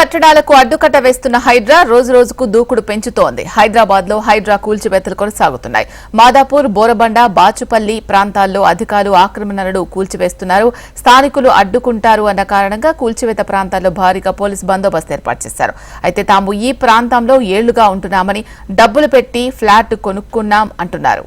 కట్టడాలకు అడ్డుకట్ట వేస్తున్న హైడ్రా రోజు రోజుకు దూకుడు పెంచుతోంది. హైదరాబాద్లో హైడ్రా కూల్చివేతలు కొనసాగుతున్నాయి. మాదాపూర్ బోరబండ బాచుపల్లి ప్రాంతాల్లో అధికారులు ఆక్రమణలను కూల్చివేస్తున్నారు. స్థానికులు అడ్డుకుంటారు అన్న కారణంగా కూల్చివేత ప్రాంతాల్లో భారీగా పోలీసు బందోబస్తు ఏర్పాటు చేశారు. అయితే తాము ఈ ప్రాంతంలో ఏళ్ళుగా ఉంటున్నామని డబ్బులు పెట్టి ఫ్లాట్ కొనుక్కున్నాం అంటున్నారు.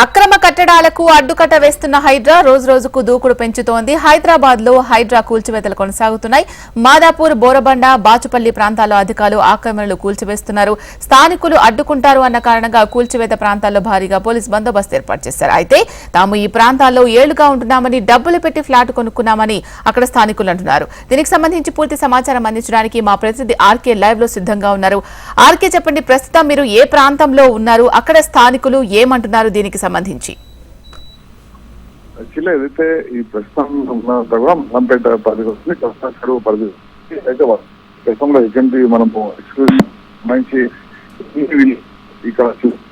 అక్రమ కట్టడాలకు అడ్డుకట్ట వేస్తున్న హైడ్రా రోజు రోజుకు దూకుడు పెంచుతోంది. హైదరాబాద్లో హైడ్రా కూల్చివేతలు కొనసాగుతున్నాయి. మాదాపూర్ బోరబండ బాచుపల్లి ప్రాంతాల్లో అధికారులు ఆక్రమణలు కూల్చివేస్తున్నారు. స్థానికులు అడ్డుకుంటారు అన్న కారణంగా కూల్చివేత ప్రాంతాల్లో భారీగా పోలీస్ బందోబస్తు ఏర్పాటు చేశారు. అయితే తాము ఈ ప్రాంతాల్లో ఏళ్ళుగా ఉంటున్నామని డబ్బులు పెట్టి ఫ్లాట్ కొనుక్కున్నామని అక్కడ స్థానికులు అంటున్నారు. దీనికి సంబంధించి పూర్తి సమాచారం అందించడానికి మా ప్రతినిధి ఆర్కే లైవ్లో సిద్ధంగా ఉన్నారు. ఆర్కే చెప్పండి ప్రస్తుతం మీరు ఏ ప్రాంతంలో ఉన్నారు? అక్కడ స్థానికులు ఏమంటున్నారు దీనికి సంబంధించి? యాక్చువల్లీ ఏదైతే ఈ ప్రస్తుతం ఉన్నంత కూడా మలంపేట పరిధి వస్తుంది కృష్ణా చెరువు పరిధి అయితే వా- గతంలో ఎటువంటి మనం మంచి సంబంధించి ఇక్కడ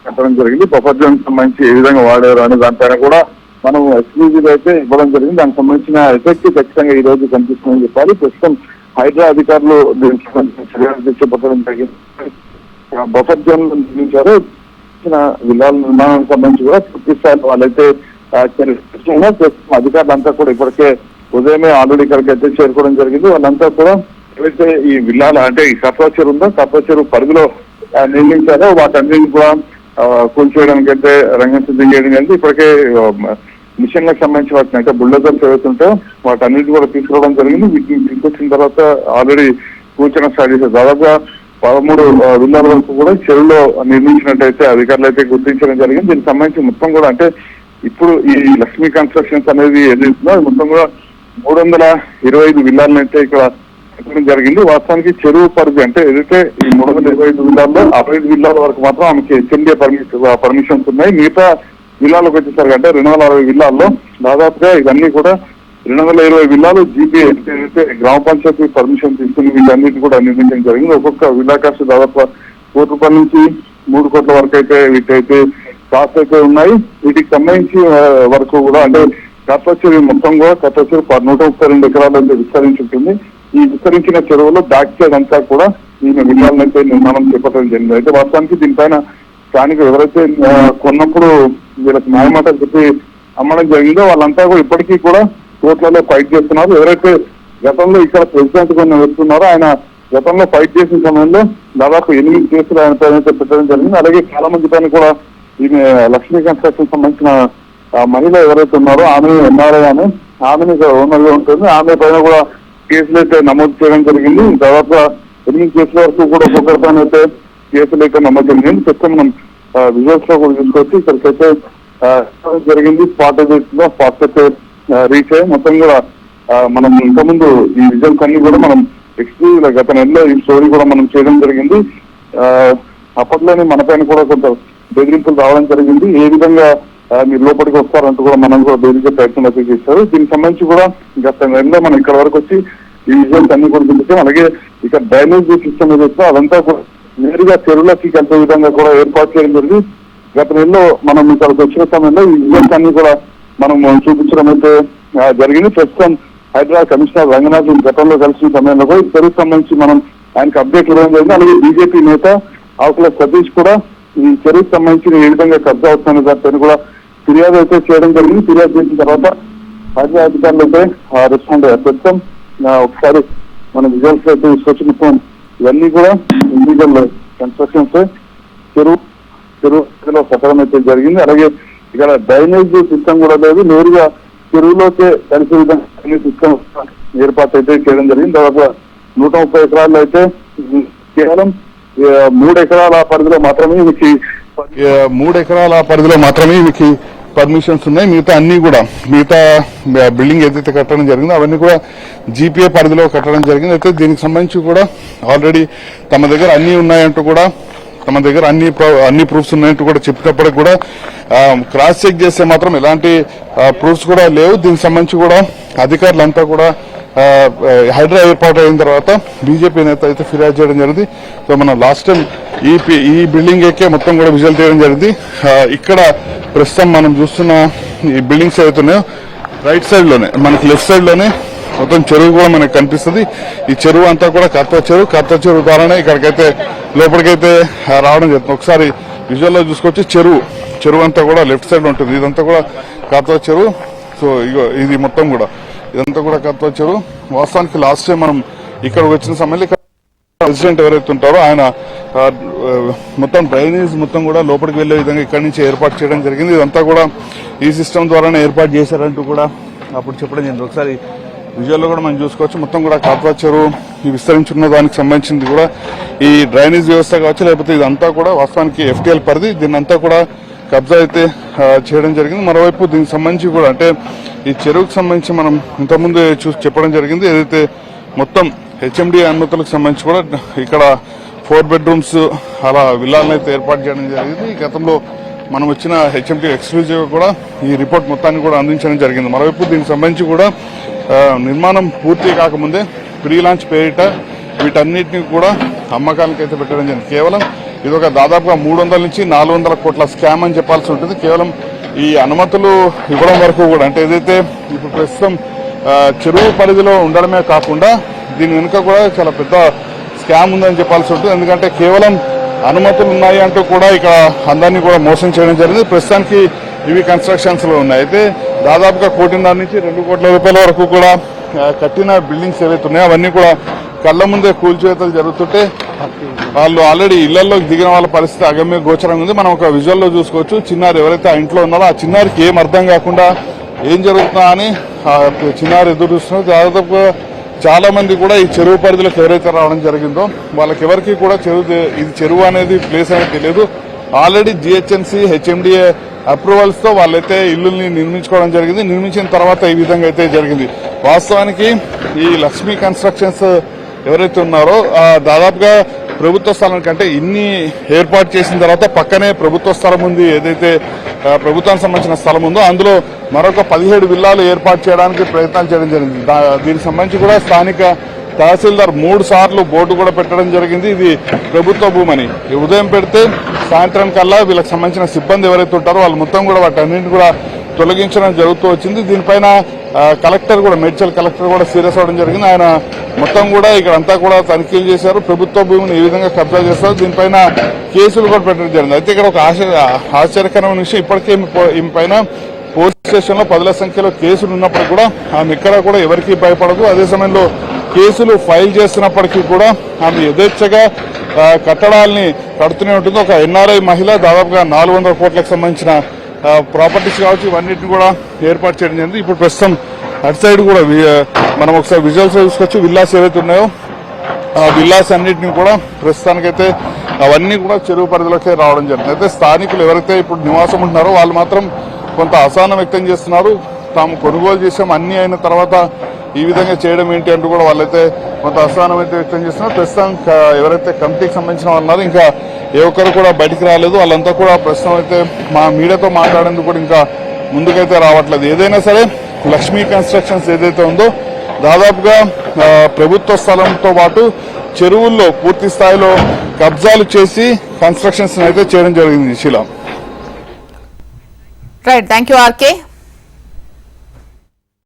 కట్టడం జరిగింది. బఫర్ జోన్ సంబంధించి ఏ విధంగా వాడారు అనే దానిపైన కూడా మనం ఎక్స్క్లూజివ్ అయితే ఇవ్వడం జరిగింది. దానికి సంబంధించిన ఎఫెక్ట్ ఖచ్చితంగా ఈ రోజు కనిపిస్తుందని చెప్పాలి. ప్రస్తుతం హైడ్రా అధికారులు దీనికి చర్యలు చేపట్టడం జరిగింది. బఫర్ జోన్ నిర్మించారు. ఇచ్చిన విలాల నిర్మాణానికి సంబంధించి కూడా పూర్తి వాళ్ళైతే అధికారులంతా కూడా ఇప్పటికే ఉదయమే ఆల్రెడీ ఇక్కడికి అయితే చేరుకోవడం జరిగింది. వాళ్ళంతా కూడా ఏవైతే ఈ విల్లాల అంటే ఈ కప్పచెరు ఉందో కప్పచెరు పరిధిలో నిర్మించారో వాటన్నింటిని కూడా కూల్చేయడానికి అయితే రంగం సిద్ధం చేయడం జరిగింది. ఇప్పటికే మిషన్లకు సంబంధించి వాటిని అంటే బుల్డోజర్స్ ఏవైతుంటే వాటన్నిటి కూడా తీసుకురావడం జరిగింది. వీటిని తీసుకొచ్చిన తర్వాత ఆల్రెడీ కూర్చొని స్టార్ట్ చేశారు. దాదాపుగా పదమూడు విల్లాల వరకు కూడా చెరువులో నిర్మించినట్టయితే అధికారులు అయితే గుర్తించడం జరిగింది. దీనికి సంబంధించి మొత్తం కూడా అంటే ఇప్పుడు ఈ లక్ష్మీ కన్స్ట్రక్షన్స్ అనేది ఏదైతుందో అది మొత్తం కూడా మూడు వందల ఇరవై ఐదు విల్లాలను అయితే ఇక్కడ జరిగింది. వాస్తవానికి చెరువు పరిధి అంటే ఏదైతే ఈ మూడు వందల ఇరవై ఐదు విల్లాల్లో అరవై ఐదు విల్లాల వరకు మాత్రం ఆమెకి హెచ్ఎండిఏ పర్మిషన్ పర్మిషన్స్ ఉన్నాయి. మిగతా విల్లాలకు వచ్చేసరికి అంటే రెండు వందల అరవై విల్లాల్లో దాదాపుగా ఇవన్నీ కూడా రెండు వందల ఇరవై విల్లాలు జీపీ అయితే గ్రామ పంచాయతీ పర్మిషన్ తీసుకుని వీటన్నిటి కూడా నిర్మించడం జరిగింది. ఒక్కొక్క విల్లా కాస్ట్ దాదాపు కోటి రూపాయల నుంచి మూడు కోట్ల వరకు అయితే వీటైతే కాస్ట్ అయితే ఉన్నాయి. వీటికి సంబంధించి వరకు కూడా అంటే కప్పచెరువు మొత్తం కూడా కప్పచెరువు నూట ముప్పై రెండు ఎకరాలు అయితే విస్తరించుంటుంది ఈ విస్తరించిన చెరువులో బ్యాక్ సైడ్ అంతా కూడా ఈమె విల్లాలనైతే నిర్మాణం చేపట్టడం జరిగింది. అయితే వాస్తవానికి దీనిపైన స్థానిక ఎవరైతే కొన్నప్పుడు వీళ్ళకి న్యాయమాట చెప్పి అమ్మడం జరిగిందో వాళ్ళంతా కూడా ఇప్పటికీ కూడా కోర్టులలో ఫైట్ చేస్తున్నారు. ఎవరైతే గతంలో ఇక్కడ ప్రెసిడెంట్ కొన్ని వస్తున్నారో ఆయన గతంలో ఫైట్ చేసిన సమయంలో దాదాపు ఎనిమిది కేసులు ఆయన పైన పెట్టడం జరిగింది. అలాగే చాలా మంది పైన కూడా ఈమె లక్ష్మీ కన్స్ట్రక్షన్ సంబంధించిన మహిళ ఎవరైతే ఉన్నారో ఆమె ఎన్ఆర్ఐ ఆమె ఆమెని ఓనర్గా ఉంటుంది. ఆమె పైన కూడా కేసులు అయితే నమోదు చేయడం జరిగింది. దాదాపు ఎనిమిది కేసుల వరకు కూడా ఒక్కొక్కరి పైన అయితే కేసులు అయితే నమోదు జరిగింది. ప్రస్తుతం మనం విజువల్స్లో కూడా తీసుకొచ్చి ఇక్కడికైతే జరిగింది. స్పాట్లో స్పాట్ అయితే రీచ్ అయ్యి మొత్తం కూడా మనం ఇంతకుముందు ఈ రిజల్ట్స్ అన్ని కూడా మనం ఎక్స్క్లూజివ్ గత నెలలో ఈ స్టోరీ కూడా మనం చేయడం జరిగింది. ఆ, అప్పట్లోనే మన పైన కూడా కొంత బెదిరింపులు రావడం జరిగింది. ఏ విధంగా మీరు లోపలికి వస్తారంటూ కూడా మనం కూడా బెదిరించే ప్రయత్నం అయితే చేశారు. దీనికి సంబంధించి కూడా గత నెలలో మనం ఇక్కడ వరకు వచ్చి ఈ రిజల్ట్స్ అన్ని కూడా చూపించాం. అలాగే ఇక్కడ డ్రైనేజ్ సిస్టమ్ ఏదైతే అదంతా కూడా నేరుగా చెరువులకి కలిపే విధంగా కూడా ఏర్పాటు చేయడం జరిగింది. గత నెలలో మనం ఇక్కడికి వచ్చిన సమయంలో ఈ రిజల్ట్స్ అన్ని కూడా మనం చూపించడం అయితే జరిగింది. ప్రస్తుతం హైదరాబాద్ కమిషనర్ రంగనాథ్ గతంలో కలిసిన సమయంలో కూడా ఈ సంబంధించి మనం ఆయనకు అప్డేట్ ఇవ్వడం జరిగింది. అలాగే బీజేపీ నేత ఆకుల సతీష్ కూడా ఈ చెరువుకు సంబంధించి ఏ విధంగా కబ్జా అవుతున్న దానిపైన కూడా ఫిర్యాదు అయితే చేయడం జరిగింది. ఫిర్యాదు చేసిన తర్వాత హైదరాబాద్ అధికారులు అయితే రెస్పాండ్ అయ్యారు. ప్రస్తుతం ఒకసారి మన రిజల్ట్స్ అయితే తీసుకొచ్చిన ఫోన్. ఇవన్నీ కూడా ఇండివిజువల్ కన్స్ట్రక్షన్స్ చెరువు చెరువులో సఫలం అయితే జరిగింది. అలాగే ఇక్కడ డ్రైనేజ్ సిస్టమ్ కూడా లేదు. నేరుగా చెరువులోకే కలిసే విధంగా సిస్టమ్ ఏర్పాటు అయితే చేయడం జరిగింది. దాదాపు నూట ముప్పై ఎకరాల్లో అయితే కేవలం మూడు ఎకరాల పరిధిలో మాత్రమే మీకు మూడు ఎకరాల పరిధిలో మాత్రమే మీకు పర్మిషన్స్ ఉన్నాయి. మిగతా అన్ని కూడా మిగతా బిల్డింగ్ ఏదైతే కట్టడం జరిగిందో అవన్నీ కూడా జీపీఏ పరిధిలో కట్టడం జరిగింది. అయితే దీనికి సంబంధించి కూడా ఆల్రెడీ తమ దగ్గర అన్ని ఉన్నాయంటూ కూడా తమ దగ్గర అన్ని అన్ని ప్రూఫ్స్ ఉన్నాయంటూ కూడా చెప్పినప్పటికి కూడా క్రాస్ చెక్ చేస్తే మాత్రం ఎలాంటి ప్రూఫ్స్ కూడా లేవు. దీనికి సంబంధించి కూడా అధికారులంతా కూడా ఆ, హైడ్రా ఏర్పాటు అయిన తర్వాత బీజేపీ నేత అయితే ఫిర్యాదు చేయడం జరిగింది. సో మనం లాస్ట్ టైం ఈ ఈ బిల్డింగ్ ఎక్కే మొత్తం కూడా విజువల్ చేయడం జరిగింది. ఇక్కడ ప్రస్తుతం మనం చూస్తున్న ఈ బిల్డింగ్స్ ఏవైతున్నాయో రైట్ సైడ్లోనే మనకి లెఫ్ట్ సైడ్లోనే మొత్తం చెరువు కూడా మనకు కనిపిస్తుంది. ఈ చెరువు అంతా కూడా కర్త చెరువు. కర్త చెరువు ద్వారానే ఇక్కడికైతే లోపలికైతే రావడం జరుగుతుంది. ఒకసారి విజువల్లో చూసుకొచ్చి చెరువు చెరువు అంతా కూడా లెఫ్ట్ సైడ్ ఉంటుంది. ఇదంతా కూడా కత్త చెరువు. సో ఇగో ఇది మొత్తం కూడా. ఇదంతా కూడా కత్త చెరువు. వాస్తవానికి లాస్ట్ టైం మనం ఇక్కడికి వచ్చిన సమయంలో ఇక్కడ ప్రెసిడెంట్ ఎవరైతే ఉంటారో ఆయన మొత్తం డ్రైనేజ్ మొత్తం కూడా లోపలికి వెళ్ళే విధంగా ఇక్కడి నుంచి ఏర్పాటు చేయడం జరిగింది. ఇదంతా కూడా ఈ సిస్టమ్ ద్వారానే ఏర్పాటు చేశారంటూ కూడా అప్పుడు చెప్పడం జరిగింది. ఒకసారి విజువల్లో కూడా మనం చూసుకోవచ్చు. మొత్తం కూడా కాత్వా చెరువు ఈ విస్తరించున్న దానికి సంబంధించింది కూడా ఈ డ్రైనేజ్ వ్యవస్థ కావచ్చు లేకపోతే ఇదంతా కూడా వాస్తవానికి ఎఫ్టీఎల్ పరిధి. దీని అంతా కూడా కబ్జా అయితే చేయడం జరిగింది. మరోవైపు దీనికి సంబంధించి కూడా అంటే ఈ చెరువుకు సంబంధించి మనం ఇంతకుముందు చూసి చెప్పడం జరిగింది. ఏదైతే మొత్తం హెచ్ఎండి అనుమతులకు సంబంధించి కూడా ఇక్కడ ఫోర్ బెడ్రూమ్స్ అలా విల్లాలను అయితే ఏర్పాటు చేయడం జరిగింది. ఈ గతంలో మనం వచ్చిన హెచ్ఎండీ ఎక్స్క్లూజివ్ కూడా ఈ రిపోర్ట్ మొత్తాన్ని కూడా అందించడం జరిగింది. మరోవైపు దీనికి సంబంధించి కూడా నిర్మాణం పూర్తి కాకముందే ప్రీ లాంచ్ పేరిట వీటన్నిటిని కూడా అమ్మకానికి అయితే పెట్టడం జరిగింది. కేవలం ఇది ఒక దాదాపుగా మూడు వందల నుంచి నాలుగు వందల కోట్ల స్కామ్ అని చెప్పాల్సి ఉంటుంది. కేవలం ఈ అనుమతులు ఇవ్వడం వరకు కూడా అంటే ఏదైతే ఇప్పుడు ప్రస్తుతం చెరువు పరిధిలో ఉండడమే కాకుండా దీని వెనుక కూడా చాలా పెద్ద స్కామ్ ఉందని చెప్పాల్సి ఉంటుంది. ఎందుకంటే కేవలం అనుమతులు ఉన్నాయి అంటూ కూడా ఇక అందరినీ కూడా మోసం చేయడం జరిగింది. ప్రస్తుతానికి ఇవి కన్స్ట్రక్షన్స్లో ఉన్నాయి. అయితే దాదాపుగా కోటిన్నర నుంచి రెండు కోట్ల రూపాయల వరకు కూడా కట్టిన బిల్డింగ్స్ ఏవైతే ఉన్నాయో అవన్నీ కూడా కళ్ళ ముందే కూల్చివేతలు జరుగుతుంటే వాళ్ళు ఆల్రెడీ ఇళ్ళలోకి దిగిన వాళ్ళ పరిస్థితి అగమ్య గోచరంగా ఉంది. మనం ఒక విజువల్లో చూసుకోవచ్చు చిన్నారు ఎవరైతే ఆ ఇంట్లో ఉన్నారో ఆ చిన్నారికి ఏం అర్థం కాకుండా ఏం జరుగుతుందా అని చిన్నారు చిన్నారి ఎదురు చూస్తున్నారు. దాదాపుగా చాలా మంది కూడా ఈ చెరువు పరిధిలోకి ఎవరైతే రావడం జరిగిందో వాళ్ళకి ఎవరికి కూడా చెరువు ఇది చెరువు అనేది ప్లేస్ అనేది తెలియదు. ఆల్రెడీ జిహెచ్ఎంసీ హెచ్ఎండిఏ అప్రూవల్స్తో వాళ్ళైతే ఇల్లుల్ని నిర్మించుకోవడం జరిగింది. నిర్మించిన తర్వాత ఈ విధంగా అయితే జరిగింది. వాస్తవానికి ఈ లక్ష్మీ కన్స్ట్రక్షన్స్ ఎవరైతే ఉన్నారో దాదాపుగా ప్రభుత్వ స్థలం కంటే ఇన్ని ఏర్పాటు చేసిన తర్వాత పక్కనే ప్రభుత్వ స్థలం ఉంది ఏదైతే ప్రభుత్వానికి సంబంధించిన స్థలం ఉందో అందులో మరొక పదిహేడు విల్లాలు ఏర్పాటు చేయడానికి ప్రయత్నాలు చేయడం జరిగింది. దీనికి సంబంధించి కూడా స్థానిక తహసీల్దార్ మూడు సార్లు బోర్డు కూడా పెట్టడం జరిగింది. ఇది ప్రభుత్వ భూమని. ఉదయం పెడితే సాయంత్రం కల్లా వీళ్ళకి సంబంధించిన సిబ్బంది ఎవరైతే ఉంటారో వాళ్ళు మొత్తం కూడా వాటన్నింటిని కూడా తొలగించడం జరుగుతూ వచ్చింది. దీనిపైన కలెక్టర్ కూడా మేడ్చల్ కలెక్టర్ కూడా సీరియస్ అవడం జరిగింది. ఆయన మొత్తం కూడా ఇక్కడ అంతా కూడా తనిఖీలు చేశారు. ప్రభుత్వ భూమిని ఏ విధంగా కబ్జా చేస్తారు దీనిపైన కేసులు కూడా పెట్టడం జరిగింది. అయితే ఇక్కడ ఒక ఆశ్చర్య ఆశ్చర్యకరమైన విషయం. ఇప్పటికే ఈమె పో- పైన పోలీస్ స్టేషన్లో పదుల సంఖ్యలో కేసులు ఉన్నప్పుడు కూడా ఆమె ఎక్కడ కూడా ఎవరికీ భయపడదు. అదే సమయంలో కేసులు ఫైల్ చేస్తున్నప్పటికీ కూడా ఆమె యథేచ్ఛగా కట్టడాల్ని కడుతూనే ఉంటుంది. ఒక ఎన్ఆర్ఐ మహిళ దాదాపుగా నాలుగు వందల కోట్లకు సంబంధించిన ప్రాపర్టీస్ కావచ్చు ఇవన్నిటిని కూడా ఏర్పాటు చేయడం జరిగింది. ఇప్పుడు ప్రస్తుతం అటు సైడ్ కూడా వి- మనం ఒకసారి విజువల్స్ చూసుకోవచ్చు. విల్లాస్ ఏవైతే ఉన్నాయో ఆ విల్లాస్ అన్నింటినీ కూడా ప్రస్తుతానికైతే అవన్నీ కూడా చెరువు పరిధిలోకి రావడం జరిగింది. అయితే స్థానికులు ఎవరైతే ఇప్పుడు నివాసం ఉంటున్నారో వాళ్ళు మాత్రం కొంత అసహనం వ్యక్తం చేస్తున్నారు. తాము కొనుగోలు చేసాం అన్ని అయిన తర్వాత ఈ విధంగా చేయడం ఏంటి అంటూ కూడా వాళ్ళైతే కొంత అసహనం అయితే వ్యక్తం చేస్తున్నారు. ప్రస్తుతం ఎవరైతే కమిటీకి సంబంధించిన వాళ్ళు ఉన్నారో ఇంకా ఏ ఒక్కరు కూడా బయటికి రాలేదు. వాళ్ళంతా కూడా ప్రస్తుతం అయితే మా మీడియాతో మాట్లాడేందుకు కూడా ఇంకా ముందుకైతే రావట్లేదు. ఏదైనా సరే లక్ష్మీ కన్స్ట్రక్షన్స్ ఏదైతే ఉందో దాదాపుగా ప్రభుత్వ స్థలంతో పాటు చెరువుల్లో పూర్తి స్థాయిలో కబ్జాలు చేసి కన్స్ట్రక్షన్స్ అయితే చేయడం జరిగింది శిలా. Right thank you RK